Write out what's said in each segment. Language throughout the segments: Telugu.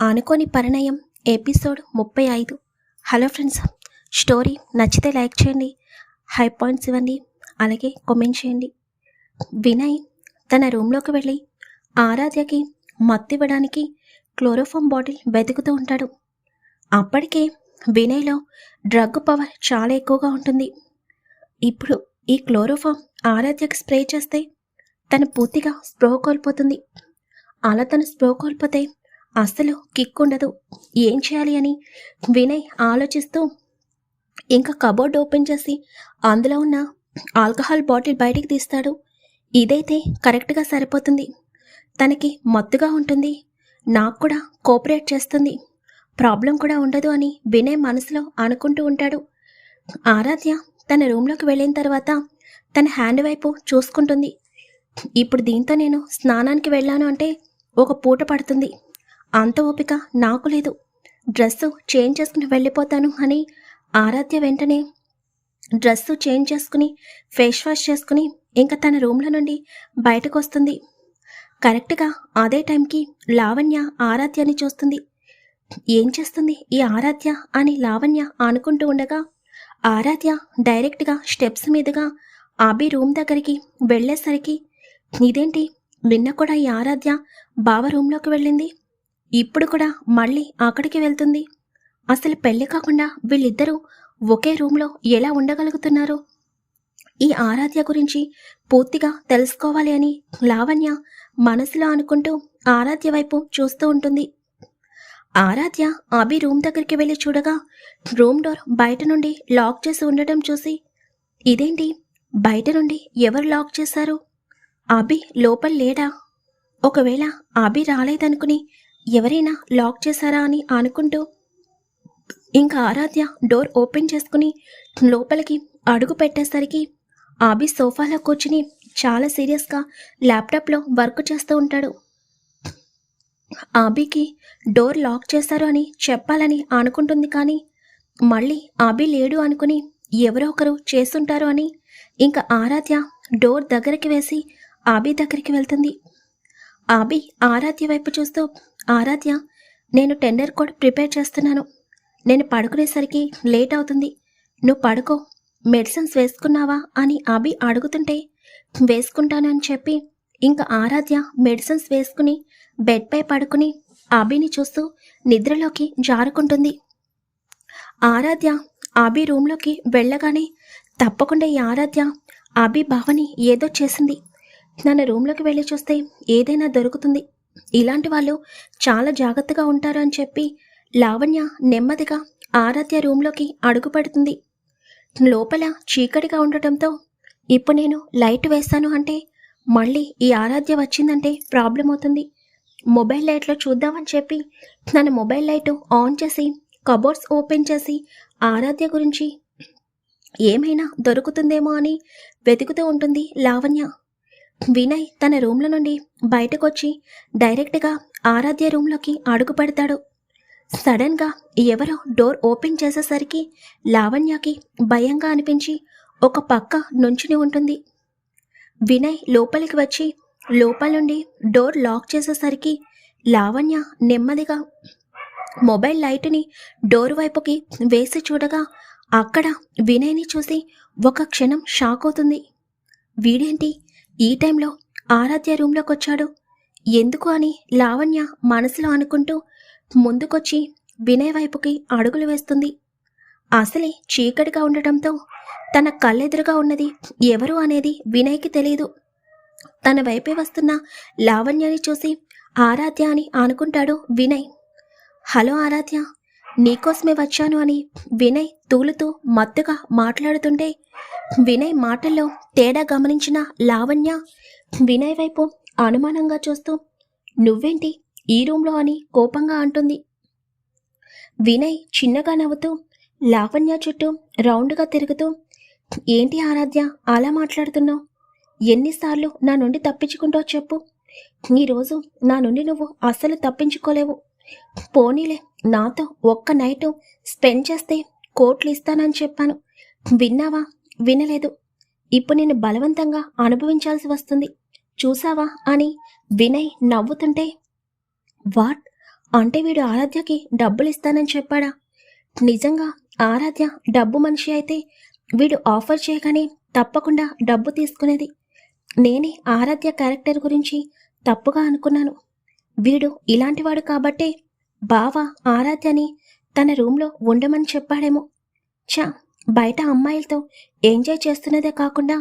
ఆనుకోని పరిణయం ఎపిసోడ్ ముప్పై ఐదు. హలో ఫ్రెండ్స్ స్టోరీ నచ్చితే లైక్ చేయండి హై పాయింట్స్ ఇవ్వండి అలాగే కామెంట్ చేయండి. వినయ్ తన రూమ్లోకి వెళ్ళి ఆరాధ్యకి మత్తు ఇవ్వడానికి క్లోరోఫామ్ బాటిల్ వెతుకుతూ ఉంటాడు. అప్పటికే వినయ్లో డ్రగ్ పవర్ చాలా ఎక్కువగా ఉంటుంది. ఇప్పుడు ఈ క్లోరోఫామ్ ఆరాధ్యకి స్ప్రే చేస్తే తను పూర్తిగా స్ప్రో కోల్పోతుంది. అలా తను స్ప్రో కోల్పోతే అస్సలు కిక్ ఉండదు ఏం చేయాలి అని వినయ్ ఆలోచిస్తూ ఇంకా కబోర్డ్ ఓపెన్ చేసి అందులో ఉన్న ఆల్కహాల్ బాటిల్ బయటికి తీస్తాడు. ఇదైతే కరెక్ట్గా సరిపోతుంది. తనకి మత్తుగా ఉంటుంది. నాకు కూడా కోఆపరేట్ చేస్తుంది. ప్రాబ్లం కూడా ఉండదు అని వినయ్ మనసులో అనుకుంటూ ఉంటాడు. ఆరాధ్య తన రూమ్లోకి వెళ్ళిన తర్వాత తన హ్యాండ్ వైపు చూసుకుంటుంది. ఇప్పుడు దీంతో నేను స్నానానికి వెళ్ళాను అంటే ఒక పూట పడుతుంది. అంత ఓపిక నాకు లేదు. డ్రెస్సు చేంజ్ చేసుకుని వెళ్ళిపోతాను అని ఆరాధ్య వెంటనే డ్రెస్సు చేంజ్ చేసుకుని ఫేస్ వాష్ చేసుకుని ఇంకా తన రూమ్లో నుండి బయటకు వస్తుంది కరెక్ట్గా అదే టైంకి లావణ్య ఆరాధ్యని చూస్తుంది. ఏం చేస్తుంది ఈ ఆరాధ్య అని లావణ్య అనుకుంటూ ఉండగా ఆరాధ్య డైరెక్ట్గా స్టెప్స్ మీదుగా అభి రూమ్ దగ్గరికి వెళ్ళేసరికి ఇదేంటి? నిన్న కూడా ఈ ఆరాధ్య బావ రూమ్లోకి వెళ్ళింది? ఇప్పుడు కూడా మళ్ళీ అక్కడికి వెళ్తుంది. అసలు పెళ్ళి కాకుండా వీళ్ళిద్దరూ ఒకే రూమ్లో ఎలా ఉండగలుగుతున్నారు? ఈ ఆరాధ్య గురించి పూర్తిగా తెలుసుకోవాలి అని లావణ్య మనసులో అనుకుంటూ ఆరాధ్య వైపు చూస్తూ ఉంటుంది. ఆరాధ్య అభి రూమ్ దగ్గరికి వెళ్ళి చూడగా రూమ్ డోర్ బయట నుండి లాక్ చేసి ఉండటం చూసి ఇదేంటి? బయట నుండి ఎవరు లాక్ చేశారు? అభి లోపల లేడా? ఒకవేళ అభి రాలేదనుకుని ఎవరైనా లాక్ చేశారా అని అనుకుంటూ ఇంకా ఆరాధ్య డోర్ ఓపెన్ చేసుకుని లోపలికి అడుగు పెట్టేసరికి ఆబి సోఫాలో కూర్చుని చాలా సీరియస్గా ల్యాప్టాప్లో వర్క్ చేస్తూ ఉంటాడు. ఆబీకి డోర్ లాక్ చేశారు అని చెప్పాలని అనుకుంటుంది కానీ మళ్ళీ ఆబీ లేడు అనుకుని ఎవరో ఒకరు చేస్తుంటారు అని ఇంకా ఆరాధ్య డోర్ దగ్గరికి వేసి ఆబీ దగ్గరికి వెళ్తుంది. ఆబి ఆరాధ్య వైపు చూస్తూ ఆరాధ్య నేను టెండర్ కోడ్ ప్రిపేర్ చేస్తున్నాను. నేను పడుకునేసరికి లేట్ అవుతుంది. నువ్వు పడుకో. మెడిసిన్స్ వేసుకున్నావా అని అభి అడుగుతుంటే వేసుకుంటానని చెప్పి ఇంకా ఆరాధ్య మెడిసిన్స్ వేసుకుని బెడ్పై పడుకుని అభిని చూస్తూ నిద్రలోకి జారుకుంటుంది. ఆరాధ్య అభి రూమ్లోకి వెళ్ళగానే తప్పకుండా ఈ ఆరాధ్య అభి భావని ఏదో చేసింది. నన్ను రూమ్లోకి వెళ్ళి చూస్తే ఏదైనా దొరుకుతుంది. ఇలాంటి వాళ్ళు చాలా జాగ్రత్తగా ఉంటారు అని చెప్పి లావణ్య నెమ్మదిగా ఆరాధ్య రూమ్లోకి అడుగుపడుతుంది లోపల చీకటిగా ఉండటంతో ఇప్పుడు నేను లైట్ వేస్తాను అంటే మళ్ళీ ఈ ఆరాధ్య వచ్చిందంటే ప్రాబ్లం అవుతుంది. మొబైల్ లైట్లో చూద్దామని చెప్పి తన మొబైల్ లైట్ ఆన్ చేసి కబోర్డ్స్ ఓపెన్ చేసి ఆరాధ్య గురించి ఏమైనా దొరుకుతుందేమో అని వెతుకుతూ ఉంటుంది లావణ్య. వినయ్ తన రూమ్లో నుండి బయటకొచ్చి డైరెక్ట్గా ఆరాధ్య రూమ్లోకి అడుగు పెడతాడు. సడన్గా ఎవరో డోర్ ఓపెన్ చేసేసరికి లావణ్యకి భయంగా అనిపించి ఒక పక్క నుంచుని ఉంటుంది. వినయ్ లోపలికి వచ్చి లోపల నుండి డోర్ లాక్ చేసేసరికి లావణ్య నెమ్మదిగా మొబైల్ లైట్ని డోర్ వైపుకి వేసి చూడగా అక్కడ వినయ్ని చూసి ఒక క్షణం షాక్ అవుతుంది. వీడేంటి? ఈ టైంలో ఆరాధ్య రూమ్లోకి వచ్చాడు ఎందుకు అని లావణ్య మనసులో అనుకుంటూ ముందుకొచ్చి వినయ్ వైపుకి అడుగులు వేస్తుంది. అసలే చీకటిగా ఉండటంతో తన కళ్ళెదురుగా ఉన్నది ఎవరు అనేది వినయ్కి తెలియదు తన వైపే వస్తున్న లావణ్యని చూసి ఆరాధ్య అని అనుకుంటాడు వినయ్. హలో ఆరాధ్య నీకోసమే వచ్చాను అని వినయ్ తూలుతూ మత్తుగా మాట్లాడుతుంటే వినయ్ మాటల్లో తేడా గమనించిన లావణ్య వినయ్ వైపు అనుమానంగా చూస్తూ నువ్వేంటి ఈ రూమ్లో అని కోపంగా అంటుంది. వినయ్ చిన్నగా నవ్వుతూ లావణ్య చుట్టూ రౌండ్గా తిరుగుతూ ఏంటి ఆరాధ్య అలా మాట్లాడుతున్నావు? ఎన్నిసార్లు నా నుండి తప్పించుకుంటావు చెప్పు. ఈరోజు నా నుండి నువ్వు అస్సలు తప్పించుకోలేవు. పోనీలే నాతో ఒక్క నైట్ స్పెండ్ చేస్తే కోట్లు ఇస్తానని చెప్పాను. విన్నావా? వినలేదు. ఇప్పుడు నేను బలవంతంగా అనుభవించాల్సి వస్తుంది. చూసావా అని వినయ్ నవ్వుతుంటే వాట్? అంటే వీడు ఆరాధ్యకి డబ్బులు ఇస్తానని చెప్పాడా? నిజంగా ఆరాధ్య డబ్బు మనిషి అయితే వీడు ఆఫర్ చేయగానే తప్పకుండా డబ్బు తీసుకునేది. నేనే ఆరాధ్య క్యారెక్టర్ గురించి తప్పుగా అనుకున్నాను. వీడు ఇలాంటివాడు కాబట్టే బావ ఆరాధ్యని తన రూమ్లో ఉండమని చెప్పాడేమో. చా బయట అమ్మాయిలతో ఎంజాయ్ చేస్తున్నదే కాకుండా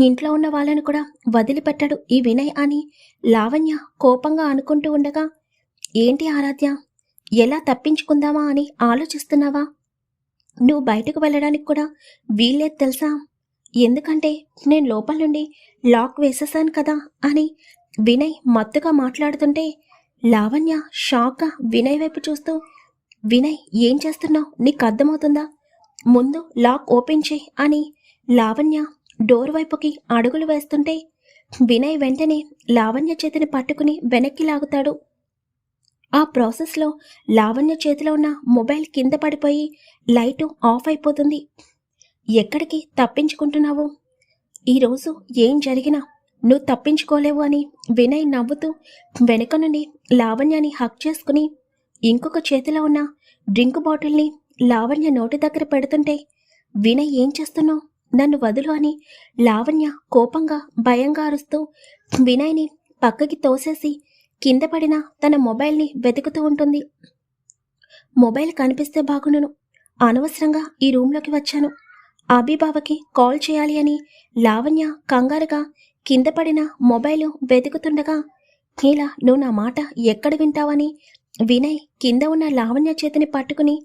ఇంట్లో ఉన్న వాళ్ళని కూడా వదిలిపెట్టాడు ఈ వినయ్ అని లావణ్య కోపంగా అనుకుంటూ ఉండగా ఏంటి ఆరాధ్య? ఎలా తప్పించుకుందామా అని ఆలోచిస్తున్నావా? నువ్వు బయటకు వెళ్ళడానికి కూడా వీల్లేదు తెలుసా? ఎందుకంటే నేను లోపల నుండి లాక్ వేసేసాను కదా అని వినయ్ మత్తుగా మాట్లాడుతుంటే లావణ్య షాక్గా వినయ్ వైపు చూస్తూ వినయ్ ఏం చేస్తున్నావు? నీకు అర్థమవుతుందా? ముందు లాక్ ఓపెన్ చేయి అని లావణ్య డోర్ వైపుకి అడుగులు వేస్తుంటే వినయ్ వెంటనే లావణ్య చేతిని పట్టుకుని వెనక్కి లాగుతాడు. ఆ ప్రాసెస్లో లావణ్య చేతిలో ఉన్న మొబైల్ కింద పడిపోయి లైటు ఆఫ్ అయిపోతుంది. ఎక్కడికి తప్పించుకుంటున్నావు? ఈరోజు ఏం జరిగినా నువ్వు తప్పించుకోలేవు అని వినయ్ నవ్వుతూ వెనక నుండి లావణ్యని హక్ చేసుకుని ఇంకొక చేతిలో ఉన్న డ్రింక్ బాటిల్ని లావణ్య నోటి దగ్గర పెడుతుంటే వినయ్ ఏం చేస్తున్నావు? నన్ను వదులు అని లావణ్య కోపంగా భయంగా అరుస్తూ వినయ్ని పక్కకి తోసేసి కింద పడిన తన మొబైల్ని వెతుకుతూ ఉంటుంది. మొబైల్ కనిపిస్తే బాగుండును. అనవసరంగా ఈ రూమ్లోకి వచ్చాను. అభిబావకి కాల్ చేయాలి అని లావణ్య కంగారుగా కింద పడిన మొబైల్ వెతుకుతుండగా ఇలా నువ్వు నా మాట ఎక్కడ వింటావని? వినయ్ కింద ఉన్న లావణ్య చేతిని పట్టుకుని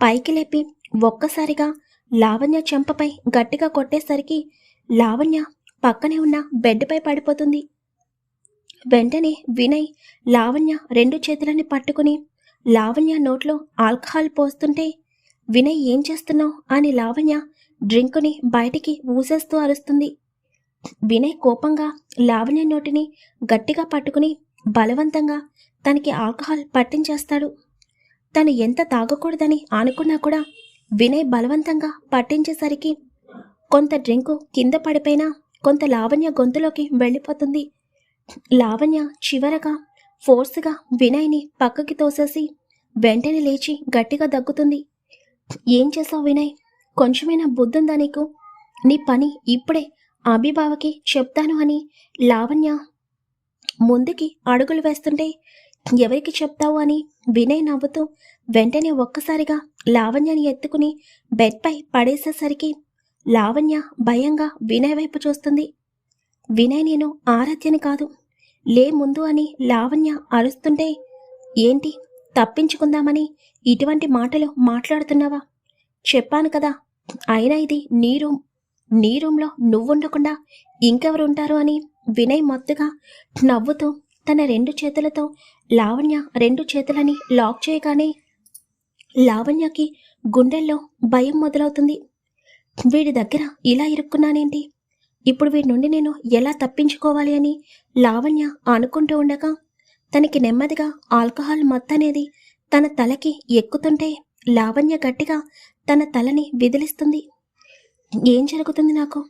పైకి లేపి ఒక్కసారిగా లావణ్య చెంపపై గట్టిగా కొట్టేసరికి లావణ్య పక్కనే ఉన్న బెడ్పై పడిపోతుంది. వెంటనే వినయ్ లావణ్య రెండు చేతులని పట్టుకుని లావణ్య నోట్లో ఆల్కహాల్ పోస్తుంటే వినయ్ ఏం చేస్తున్నావు? అని లావణ్య డ్రింకుని బయటికి ఊసేస్తూ అరుస్తుంది. వినయ్ కోపంగా లావణ్య నోటిని గట్టిగా పట్టుకుని బలవంతంగా తనకి ఆల్కహాల్ పట్టించేస్తాడు. తను ఎంత తాగకూడదని అనుకున్నా కూడా వినయ్ బలవంతంగా పట్టించేసరికి కొంత డ్రింకు కింద పడిపోయినా కొంత లావణ్య గొంతులోకి వెళ్ళిపోతుంది. లావణ్య చివరగా ఫోర్స్గా వినయ్ని పక్కకి తోసేసి వెంటనే లేచి గట్టిగా దగ్గుతుంది. ఏం చేసావు వినయ్? కొంచెమైనా బుద్ధుందా నీకు? నీ పని ఇప్పుడే అభిబావకి చెప్తాను అని లావణ్య ముందుకి అడుగులు వేస్తుంటే ఎవరికి చెప్తావు అని వినయ్ నవ్వుతూ వెంటనే ఒక్కసారిగా లావణ్యని ఎత్తుకుని బెడ్పై పడేసేసరికి లావణ్య భయంగా వినయ్ వైపు చూస్తుంది. వినయ్ నేను ఆరాధ్యని కాదు. లే ముందు అని లావణ్య అరుస్తుంటే ఏంటి? తప్పించుకుందామని ఇటువంటి మాటలు మాట్లాడుతున్నావా? చెప్పాను కదా అయినా ఇది నీ రూమ్. నీ రూమ్లో నువ్వుండకుండా ఇంకెవరు ఉంటారు? అని వినయ్ మత్తుగా నవ్వుతూ తన రెండు చేతులతో లావణ్య రెండు చేతులని లాక్ చేయగానే లావణ్యకి గుండెల్లో భయం మొదలవుతుంది. వీడి దగ్గర ఇలా ఇరుక్కున్నానేంటి? ఇప్పుడు వీడి నుండి నేను ఎలా తప్పించుకోవాలి అని లావణ్య అనుకుంటూ ఉండగా తనకి నెమ్మదిగా ఆల్కహాల్ మత్తనేది తన తలకి ఎక్కుతుంటే లావణ్య గట్టిగా తన తలని విదిలిస్తుంది. ఏం జరుగుతుంది నాకు?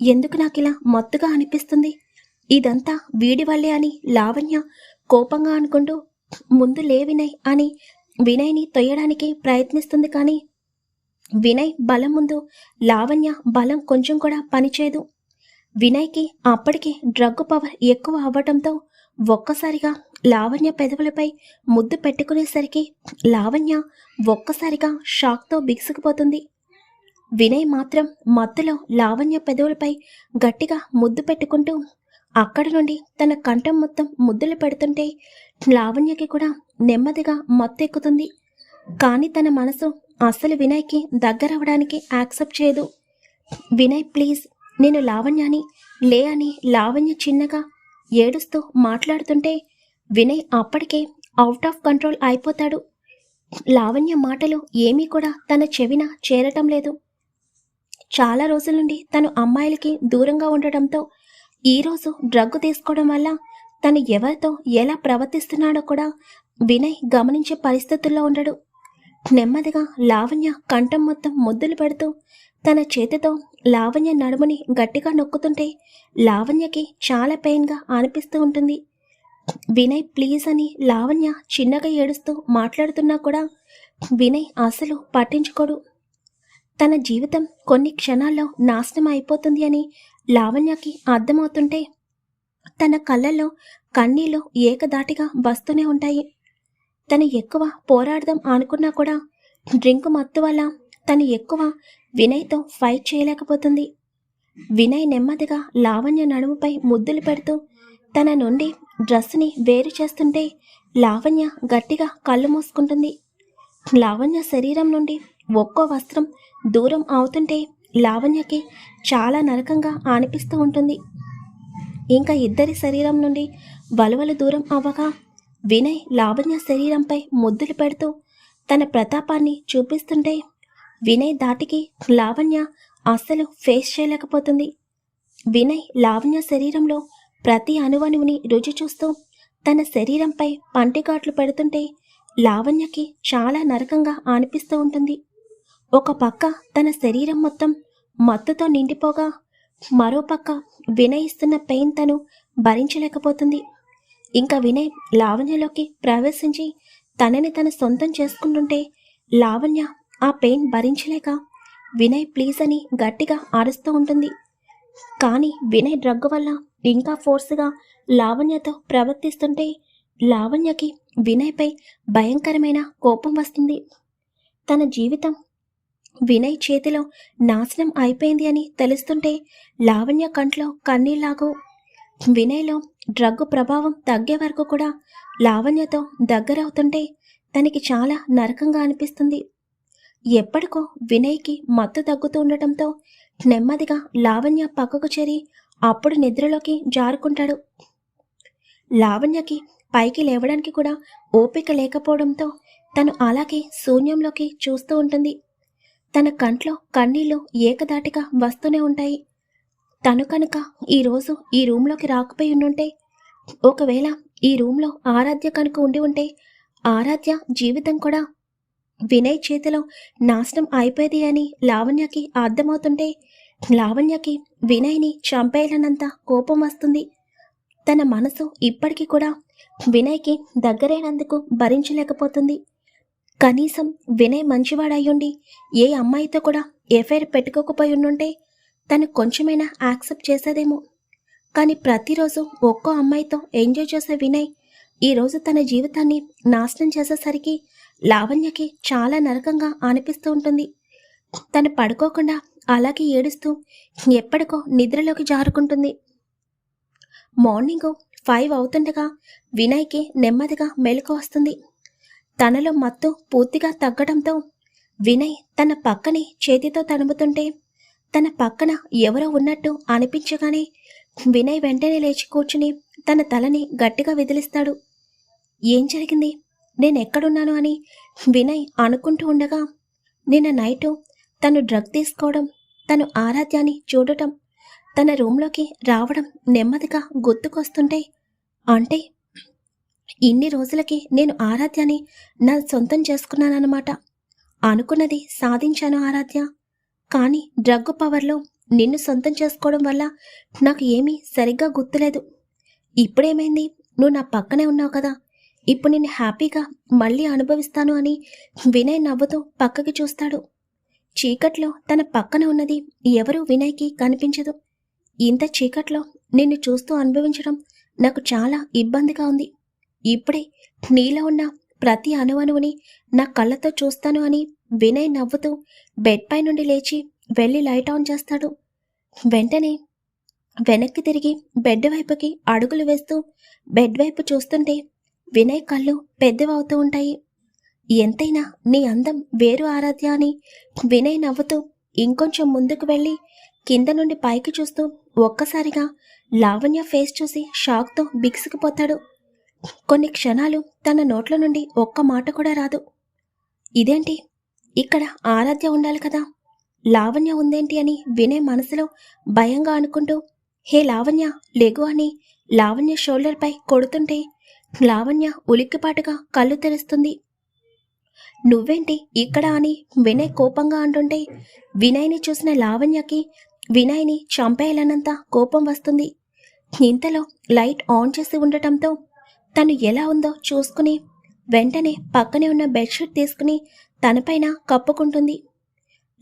ఎందుకు నాకు ఇలా మత్తుగా అనిపిస్తుంది? ఇదంతా వీడి వల్లే అని లావణ్య కోపంగా అనుకుంటూ ముందు లే వినయ్ అని వినయ్ని తొయ్యడానికి ప్రయత్నిస్తుంది కానీ వినయ్ బలం ముందు లావణ్య బలం కొంచెం కూడా పనిచేయదు. వినయ్కి అప్పటికే డ్రగ్ పవర్ ఎక్కువ అవ్వటంతో ఒక్కసారిగా లావణ్య పెదవులపై ముద్దు పెట్టుకునేసరికి లావణ్య ఒక్కసారిగా షాక్తో బిగుసుకుపోతుంది. వినయ్ మాత్రం మత్తులో లావణ్య పెదవులపై గట్టిగా ముద్దు పెట్టుకుంటూ అక్కడి నుండి తన కంఠం మొత్తం ముద్దులు పెడుతుంటే లావణ్యకి కూడా నెమ్మదిగా మత్తు ఎక్కుతుంది కానీ తన మనసు అసలు వినయ్కి దగ్గరవడానికి యాక్సెప్ట్ చేయదు. వినయ్ ప్లీజ్ నేను లావణ్యాని లే అని లావణ్య చిన్నగా ఏడుస్తూ మాట్లాడుతుంటే వినయ్ అప్పటికే అవుట్ ఆఫ్ కంట్రోల్ అయిపోతాడు. లావణ్య మాటలు ఏమీ కూడా తన చెవిన చేరటం లేదు. చాలా రోజుల నుండి తను అమ్మాయిలకి దూరంగా ఉండటంతో ఈరోజు డ్రగ్ తీసుకోవడం వల్ల తను ఎవరితో ఎలా ప్రవర్తిస్తున్నాడో కూడా వినయ్ గమనించే పరిస్థితుల్లో ఉండడు. నెమ్మదిగా లావణ్య కంఠం మొత్తం ముద్దులు పెడుతూ తన చేతితో లావణ్య నడుముని గట్టిగా నొక్కుతుంటే లావణ్యకి చాలా పెయిన్గా అనిపిస్తూ ఉంటుంది. వినయ్ ప్లీజ్ అని లావణ్య చిన్నగా ఏడుస్తూ మాట్లాడుతున్నా కూడా వినయ్ అసలు పట్టించుకోడు. తన జీవితం కొన్ని క్షణాల్లో నాశనం అయిపోతుంది అని లావణ్యకి అర్థమవుతుంటే తన కళ్ళల్లో కన్నీళ్ళు ఏకదాటిగా వస్తూనే ఉంటాయి. తను ఎక్కువ పోరాడదాం అనుకున్నా కూడా డ్రింక్ మత్తు వల్ల తను ఎక్కువ వినయ్తో ఫైట్ చేయలేకపోతుంది. వినయ్ నెమ్మదిగా లావణ్య నడుముపై ముద్దులు పెడుతూ తన నుండి డ్రెస్ని వేరు చేస్తుంటే లావణ్య గట్టిగా కళ్ళు మూసుకుంటుంది. లావణ్య శరీరం నుండి ఒక్కో వస్త్రం దూరం అవుతుంటే లావణ్యకి చాలా నరకంగా అనిపిస్తూ ఉంటుంది. ఇంకా ఇద్దరి శరీరం నుండి వలవలు దూరం అవ్వగా వినయ్ లావణ్య శరీరంపై ముద్దులు పెడుతూ తన ప్రతాపాన్ని చూపిస్తుంటే వినయ్ దాటికి లావణ్య అస్సలు ఫేస్ చేయలేకపోతుంది. వినయ్ లావణ్య శరీరంలో ప్రతి అణువణువుని రుచి చూస్తూ తన శరీరంపై పంటిగాట్లు పెడుతుంటే లావణ్యకి చాలా నరకంగా అనిపిస్తూ ఉంటుంది. ఒక పక్క తన శరీరం మొత్తం మత్తుతో నిండిపోగా మరో పక్క వినయ్ ఇస్తున్న పెయిన్ తను భరించలేకపోతుంది. ఇంకా వినయ్ లావణ్యలోకి ప్రవేశించి తనని తన సొంతం చేసుకుంటుంటే లావణ్య ఆ పెయిన్ భరించలేక వినయ్ ప్లీజ్ అని గట్టిగా అరుస్తూ ఉంటుంది. కానీ వినయ్ డ్రగ్ వల్ల ఇంకా ఫోర్స్గా లావణ్యతో ప్రవర్తిస్తుంటే లావణ్యకి వినయ్పై భయంకరమైన కోపం వస్తుంది. తన జీవితం వినయ్ చేతిలో నాశనం అయిపోయింది అని తెలుస్తుంటే లావణ్య కంట్లో కన్నీళ్ళాగో. వినయ్లో డ్రగ్ ప్రభావం తగ్గే వరకు కూడా లావణ్యతో దగ్గరవుతుంటే తనకి చాలా నరకంగా అనిపిస్తుంది. ఎప్పటికో వినయ్కి మత్తు తగ్గుతూ ఉండటంతో నెమ్మదిగా లావణ్య పక్కకు చేరి అప్పుడు నిద్రలోకి జారుకుంటాడు. లావణ్యకి పైకి లేవడానికి కూడా ఓపిక లేకపోవడంతో తను అలాగే శూన్యంలోకి చూస్తూ ఉంటుంది. తన కంట్లో కన్నీళ్ళు ఏకదాటిగా వస్తూనే ఉంటాయి. తను కనుక ఈరోజు ఈ రూమ్లోకి రాకపోయి ఉండుంటే ఒకవేళ ఈ రూమ్లో ఆరాధ్య కనుక ఉండి ఉంటే ఆరాధ్య జీవితం కూడా వినయ్ చేతిలో నాశనం అయిపోయేది అని లావణ్యకి అర్థమవుతుంటే లావణ్యకి వినయ్ని చంపేయాలన్నంత కోపం వస్తుంది. తన మనసు ఇప్పటికీ కూడా వినయ్కి దగ్గరైనందుకు భరించలేకపోతుంది. కనీసం వినయ్ మంచివాడయ్యుండి ఏ అమ్మాయితో కూడా ఎఫైర్ పెట్టుకోకపోయి ఉండుంటే తను కొంచెమైనా యాక్సెప్ట్ చేసేదేమో. కానీ ప్రతిరోజు ఒక్కో అమ్మాయితో ఎంజాయ్ చేసే వినయ్ ఈరోజు తన జీవితాన్ని నాశనం చేసేసరికి లావణ్యకి చాలా నరకంగా అనిపిస్తూ ఉంటుంది. తను పడుకోకుండా అలాగే ఏడుస్తూ ఎప్పటికో నిద్రలోకి జారుకుంటుంది. మార్నింగ్ ఫైవ్ అవుతుండగా వినయ్కి నెమ్మదిగా మెలకు వస్తుంది. తనలో మత్తు పూర్తిగా తగ్గడంతో వినయ్ తన పక్కనే చేతితో తడుముతుంటే తన పక్కన ఎవరో ఉన్నట్టు అనిపించగానే వినయ్ వెంటనే లేచి కూర్చుని తన తలని గట్టిగా విదిలిస్తాడు. ఏం జరిగింది? నేను ఎక్కడున్నాను అని వినయ్ అనుకుంటూ ఉండగా నిన్న నైటు తను డ్రగ్ తీసుకోవడం తను ఆరాధ్యాన్ని చూడటం తన రూంలోకి రావడం నెమ్మదిగా గుర్తుకొస్తుంటే అంటే ఇన్ని రోజులకి నేను ఆరాధ్యని నా సొంతం చేసుకున్నానన్నమాట. అనుకున్నది సాధించాను ఆరాధ్య. కానీ డ్రగ్ పవర్లో నిన్ను సొంతం చేసుకోవడం వల్ల నాకు ఏమీ సరిగ్గా గుర్తులేదు. ఇప్పుడేమైంది? నువ్వు నా పక్కనే ఉన్నావు కదా. ఇప్పుడు నేను హ్యాపీగా మళ్ళీ అనుభవిస్తాను అని వినయ్ నవ్వుతూ పక్కకి చూస్తాడు. చీకట్లో తన పక్కన ఉన్నది ఎవరూ వినయ్కి కనిపించదు. ఇంత చీకట్లో నిన్ను చూస్తూ అనుభవించడం నాకు చాలా ఇబ్బందిగా ఉంది. ఇప్పుడే నీలో ఉన్న ప్రతి అణువణువుని నా కళ్ళతో చూస్తాను అని వినయ్ నవ్వుతూ బెడ్ పై నుండి లేచి వెళ్ళి లైట్ ఆన్ చేస్తాడు. వెంటనే వెనక్కి తిరిగి బెడ్ వైపుకి అడుగులు వేస్తూ బెడ్ వైపు చూస్తుంటే వినయ్ కళ్ళు పెద్దవవుతూ ఉంటాయి. ఎంతైనా నీ అందం వేరు ఆరాధ్య అని వినయ్ నవ్వుతూ ఇంకొంచెం ముందుకు వెళ్ళి కింద నుండి పైకి చూస్తూ ఒక్కసారిగా లావణ్య ఫేస్ చూసి షాక్తో బిగుసుకుపోతాడు. కొన్ని క్షణాలు తన నోట్ల నుండి ఒక్క మాట కూడా రాదు. ఇదేంటి? ఇక్కడ ఆరాధ్య ఉండాలి కదా. లావణ్య ఉందేంటి అని వినే మనసులో భయంగా అనుకుంటూ హే లావణ్య లెగు అని లావణ్య షోల్డర్పై కొడుతుంటే లావణ్య ఉలిక్కిపాటుగా కళ్ళు తెరుస్తుంది. నువ్వేంటి ఇక్కడ అని వినయ్ కోపంగా అంటుంటే వినయ్ని చూసిన లావణ్యకి వినయ్ని చంపేయాలన్నంత కోపం వస్తుంది. ఇంతలో లైట్ ఆన్ చేసి ఉండటంతో తను ఎలా ఉందో చూసుకుని వెంటనే పక్కనే ఉన్న బెడ్షీట్ తీసుకుని తనపైన కప్పుకుంటుంది.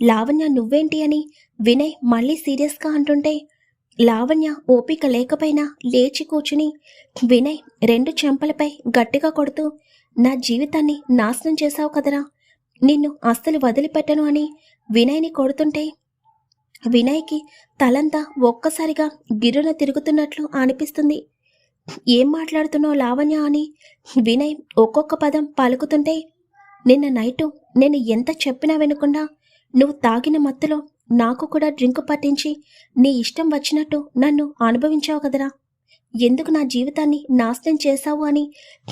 లావణ్య నువ్వేంటి? అని వినయ్ మళ్ళీ సీరియస్గా అంటుంటే లావణ్య ఓపిక లేకపోయినా లేచి కూర్చుని వినయ్ రెండు చెంపలపై గట్టిగా కొడుతూ నా జీవితాన్ని నాశనం చేశావు కదరా నిన్ను అస్సలు వదిలిపెట్టను అని వినయ్ని కొడుతుంటే వినయ్కి తలంతా ఒక్కసారిగా గిరున తిరుగుతున్నట్లు అనిపిస్తుంది. ఏం మాట్లాడుతున్నావు లావణ్య అని? వినయ్ ఒక్కొక్క పదం పలుకుతుంటే నిన్న నైటు నేను ఎంత చెప్పినా వినకుండా నువ్వు తాగిన మత్తులో నాకు కూడా డ్రింక్ పట్టించి నీ ఇష్టం వచ్చినట్టు నన్ను అనుభవించావు కదరా. ఎందుకు నా జీవితాన్ని నాశనం చేశావు అని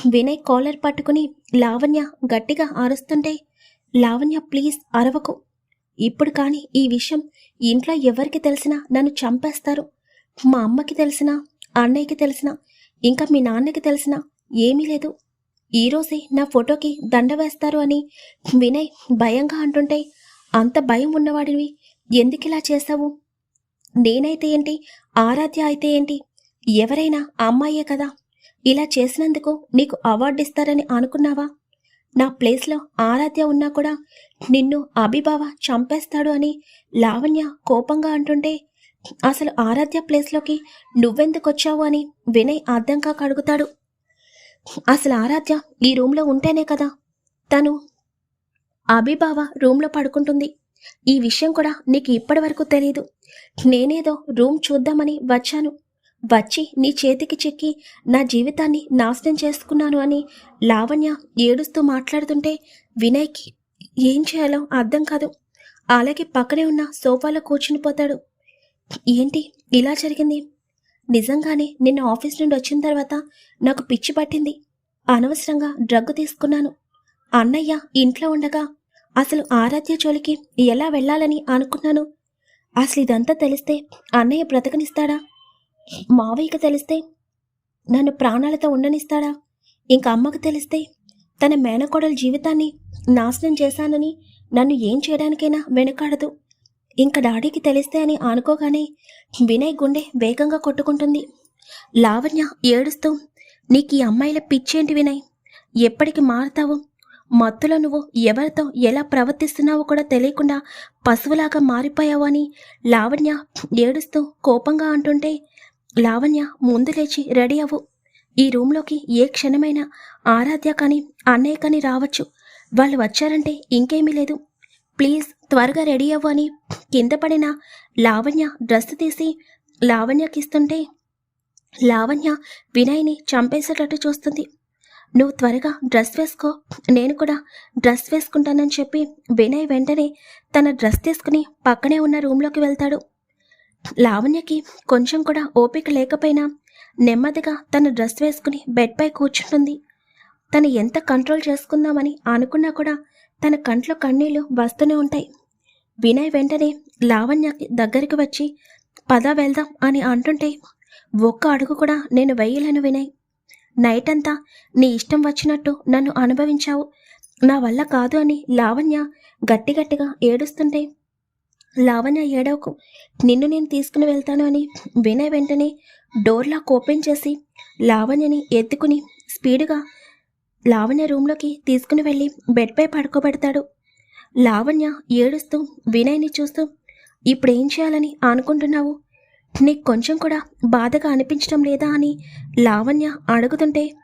వినయ్ కాలర్ పట్టుకుని లావణ్య గట్టిగా ఆరుస్తుంటే లావణ్య ప్లీజ్ అరవకు. ఇప్పుడు కానీ ఈ విషయం ఇంట్లో ఎవరికి తెలిసినా నన్ను చంపేస్తారు. మా అమ్మకి తెలిసినా అన్నయ్యకి తెలిసినా ఇంకా మీ నాన్నకి తెలిసినా ఏమీ లేదు. ఈరోజే నా ఫోటోకి దండ వేస్తారు అని వినయ్ భయంగా అంటుంటే అంత భయం ఉన్నవాడివి ఎందుకిలా చేశావు? నేనైతే ఏంటి? ఆరాధ్య అయితే ఏంటి? ఎవరైనా అమ్మాయే కదా. ఇలా చేసినందుకు నీకు అవార్డు ఇస్తారని అనుకున్నావా? నా ప్లేస్లో ఆరాధ్య ఉన్నా కూడా నిన్ను అభిబావ చంపేస్తాడు అని లావణ్య కోపంగా అంటుంటే అసలు ఆరాధ్య ప్లేస్లోకి నువ్వెందుకొచ్చావు అని వినయ్ అర్థంగా కడుగుతాడు. అసలు ఆరాధ్య ఈ రూమ్లో ఉంటేనే కదా తను అభిబావ రూమ్లో పడుకుంటుంది. ఈ విషయం కూడా నీకు ఇప్పటి వరకు తెలియదు నేనేదో రూమ్ చూద్దామని వచ్చాను. వచ్చి నీ చేతికి చిక్కి నా జీవితాన్ని నాశనం చేసుకున్నాను అని లావణ్య ఏడుస్తూ మాట్లాడుతుంటే వినయ్కి ఏం చేయాలో అర్థం కాదు. అలాగే పక్కనే ఉన్న సోఫాలో కూర్చుని పోతాడు. ఏంటి? ఇలా జరిగింది? నిజంగానే నిన్న ఆఫీస్ నుండి వచ్చిన తర్వాత నాకు పిచ్చి పట్టింది. అనవసరంగా డ్రగ్ తీసుకున్నాను. అన్నయ్య ఇంట్లో ఉండగా అసలు ఆరాధ్య జోలికి ఎలా వెళ్ళాలని అనుకున్నాను? అసలు ఇదంతా తెలిస్తే అన్నయ్య బ్రతకనిస్తాడా? మావయ్యకి తెలిస్తే నన్ను ప్రాణాలతో ఉండనిస్తాడా? ఇంక అమ్మకు తెలిస్తే తన మేనకోడల జీవితాన్ని నాశనం చేశానని నన్ను ఏం చేయడానికైనా వెనుకాడదు. ఇంక డాడీకి తెలిస్తే అని అనుకోగానే వినయ్ గుండె వేగంగా కొట్టుకుంటుంది. లావణ్య ఏడుస్తూ నీకు ఈ అమ్మాయిల పిచ్చేంటి వినయ్? ఎప్పటికి మారుతావు? మత్తులో నువ్వు ఎవరితో ఎలా ప్రవర్తిస్తున్నావో కూడా తెలియకుండా పశువులాగా మారిపోయావు అని లావణ్య ఏడుస్తూ కోపంగా అంటుంటే లావణ్య ముందు లేచి రెడీ అవ్వు. ఈ రూమ్లోకి ఏ క్షణమైనా ఆరాధ్య కానీ అన్నయ్య కానీ రావచ్చు. వాళ్ళు వచ్చారంటే ఇంకేమీ లేదు. ప్లీజ్ త్వరగా రెడీ అవ్వని కింద పడిన లావణ్య డ్రెస్ తీసి లావణ్యకిస్తుంటే లావణ్య వినయ్ని చంపేసేటట్టు చూస్తుంది. నువ్వు త్వరగా డ్రెస్ వేసుకో నేను కూడా డ్రెస్ వేసుకుంటానని చెప్పి వినయ్ వెంటనే తన డ్రెస్ తీసుకుని పక్కనే ఉన్న రూమ్లోకి వెళ్తాడు. లావణ్యకి కొంచెం కూడా ఓపిక లేకపోయినా నెమ్మదిగా తన డ్రెస్ వేసుకుని బెడ్పై కూర్చుంటుంది. తను ఎంత కంట్రోల్ చేసుకుందామని అనుకున్నా కూడా తన కంట్లో కన్నీళ్ళు వస్తూనే ఉంటాయి. వినయ్ వెంటనే లావణ్యకి దగ్గరికి వచ్చి పద వెళ్దాం అని అంటుంటే ఒక్క అడుగు కూడా నేను వేయలేను వినయ్. నైట్ అంతా నీ ఇష్టం వచ్చినట్టు నన్ను అనుభవించావు. నా వల్ల కాదు అని లావణ్య గట్టి గట్టిగా ఏడుస్తుంటే లావణ్య ఏడవకు. నిన్ను నేను తీసుకుని వెళ్తాను అని వినయ్ వెంటనే డోర్లా ఓపెన్ చేసి లావణ్యని ఎత్తుకుని స్పీడ్గా లావణ్య రూమ్లోకి తీసుకుని వెళ్ళి బెడ్పై పడుకోబెడతాడు. లావణ్య ఏడుస్తూ వినయ్ని చూస్తూ ఇప్పుడు ఏం చేయాలని అనుకుంటున్నావు? నీకు కొంచెం కూడా బాధగా అనిపించడం లేదా అని లావణ్య అడుగుతుంటే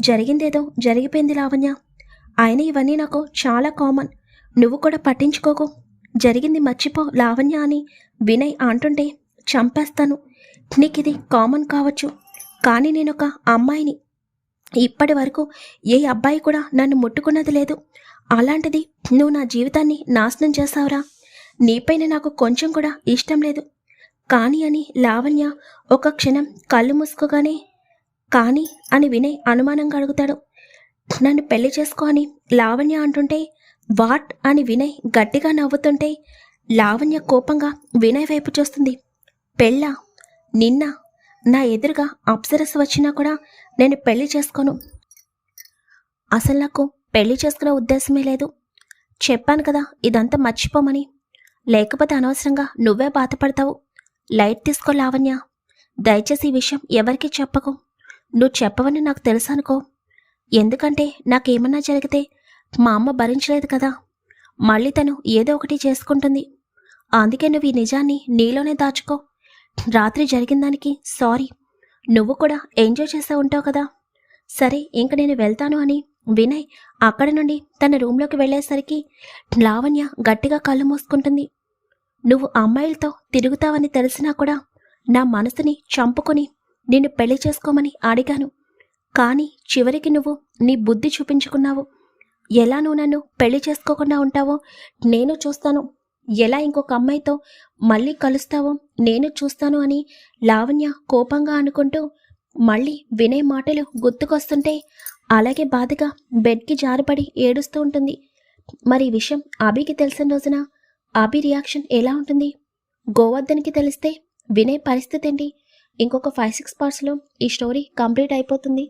జరిగిందేదో జరిగిపోయింది లావణ్య. ఆయన ఇవన్నీ నాకు చాలా కామన్. నువ్వు కూడా పట్టించుకోకు. జరిగింది మర్చిపో లావణ్య అని వినయ్ అంటుంటే చంపేస్తాను. నీకు ఇది కామన్ కావచ్చు. కానీ నేను ఒక అమ్మాయిని. ఇప్పటి వరకు ఏ అబ్బాయి కూడా నన్ను ముట్టుకున్నది లేదు. అలాంటిది నువ్వు నా జీవితాన్ని నాశనం చేస్తావురా. నీపైన నాకు కొంచెం కూడా ఇష్టం లేదు. కానీ అని లావణ్య ఒక క్షణం కళ్ళు మూసుకోగానే కానీ అని వినయ్ అనుమానంగా అడుగుతాడు. నన్ను పెళ్ళి చేసుకో అని లావణ్య అంటుంటే వాట్ అని వినయ్ గట్టిగా నవ్వుతుంటే లావణ్య కోపంగా వినయ్ వైపు చూస్తుంది. పెళ్ళ? నిన్న? నా ఎదురుగా అప్సరస్ వచ్చినా కూడా నేను పెళ్ళి చేసుకోను. అసలు నాకు పెళ్ళి చేసుకునే ఉద్దేశమే లేదు. చెప్పాను కదా ఇదంతా మర్చిపోమని. లేకపోతే అనవసరంగా నువ్వే బాధపడతావు. లైట్ తీసుకో లావణ్య. దయచేసి ఈ విషయం ఎవరికీ చెప్పకు. నువ్వు చెప్పవని నాకు తెలుసు అనుకో. ఎందుకంటే నాకేమన్నా జరిగితే మా అమ్మ భరించలేదు కదా. మళ్ళీ తను ఏదో ఒకటి చేసుకుంటుంది. అందుకే నువ్వు ఈ నిజాన్ని నీలోనే దాచుకో. రాత్రి జరిగిన దానికి సారీ. నువ్వు కూడా ఎంజాయ్ చేస్తూ ఉంటావు కదా. సరే ఇంక నేను వెళ్తాను అని వినయ్ అక్కడి నుండి తన రూమ్లోకి వెళ్ళేసరికి లావణ్య గట్టిగా కళ్ళు మూసుకుంటుంది. నువ్వు అమ్మాయిలతో తిరుగుతావని తెలిసినా కూడా నా మనసుని చంపుకొని నిన్ను పెళ్ళి చేసుకోమని అడిగాను. కానీ చివరికి నువ్వు నీ బుద్ధి చూపించుకున్నావు. ఎలా నువ్వు నన్ను పెళ్ళి చేసుకోకుండా ఉంటావో నేను చూస్తాను. ఎలా ఇంకొక అమ్మాయితో మళ్ళీ కలుస్తావో నేను చూస్తాను అని లావణ్య కోపంగా అనుకుంటూ మళ్ళీ వినే మాటలు గుర్తుకొస్తుంటే అలాగే బాధగా బెడ్కి జారిపడి ఏడుస్తూ ఉంటుంది. మరి ఈ విషయం అభికి తెలిసిన రోజున అభి రియాక్షన్ ఎలా ఉంటుంది? గోవర్ధన్కి తెలిస్తే వినే పరిస్థితి ఏంటి? ఇంకొక ఫైవ్ సిక్స్ పార్ట్స్లో ఈ స్టోరీ కంప్లీట్ అయిపోతుంది.